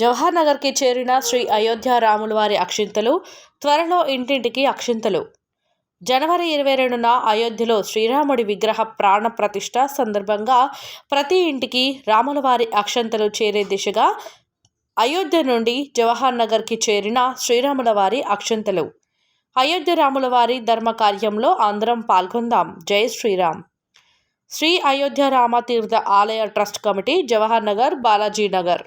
జవహర్ నగర్కి చేరిన శ్రీ అయోధ్య రాముల వారి అక్షింతలు త్వరలో ఇంటింటికి అక్షింతలు. జనవరి ఇరవై రెండున అయోధ్యలో శ్రీరాముడి విగ్రహ ప్రాణ ప్రతిష్ట సందర్భంగా ప్రతి ఇంటికి రాములవారి అక్షంతలు చేరే దిశగా అయోధ్య నుండి జవహర్ నగర్కి చేరిన శ్రీరాముల వారి అక్షంతలు. అయోధ్య రాముల వారి ధర్మ కార్యంలో అందరం పాల్గొందాం. జై శ్రీరామ్. శ్రీ అయోధ్య రామతీర్థ ఆలయ ట్రస్ట్ కమిటీ జవహర్ నగర్ బాలాజీ నగర్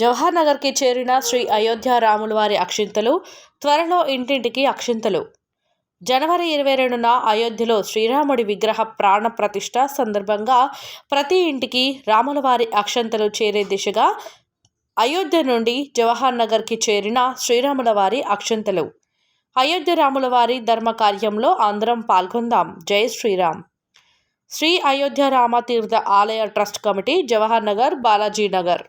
జవహర్ నగర్కి చేరిన శ్రీ అయోధ్య రాముల వారి అక్షింతలు త్వరలో ఇంటింటికి అక్షింతలు. జనవరి ఇరవై రెండున అయోధ్యలో శ్రీరాముడి విగ్రహ ప్రాణ ప్రతిష్ట సందర్భంగా ప్రతి ఇంటికి రాముల వారి అక్షంతలు చేరే దిశగా అయోధ్య నుండి జవహర్ నగర్కి చేరిన శ్రీరాముల వారి అక్షంతలు. అయోధ్య రాముల వారి ధర్మ కార్యంలో అందరం పాల్గొందాం. జై Sriram. Sri Ayodhya Ramatheertha Alaya trust committee Jawahar Nagar Balaji Nagar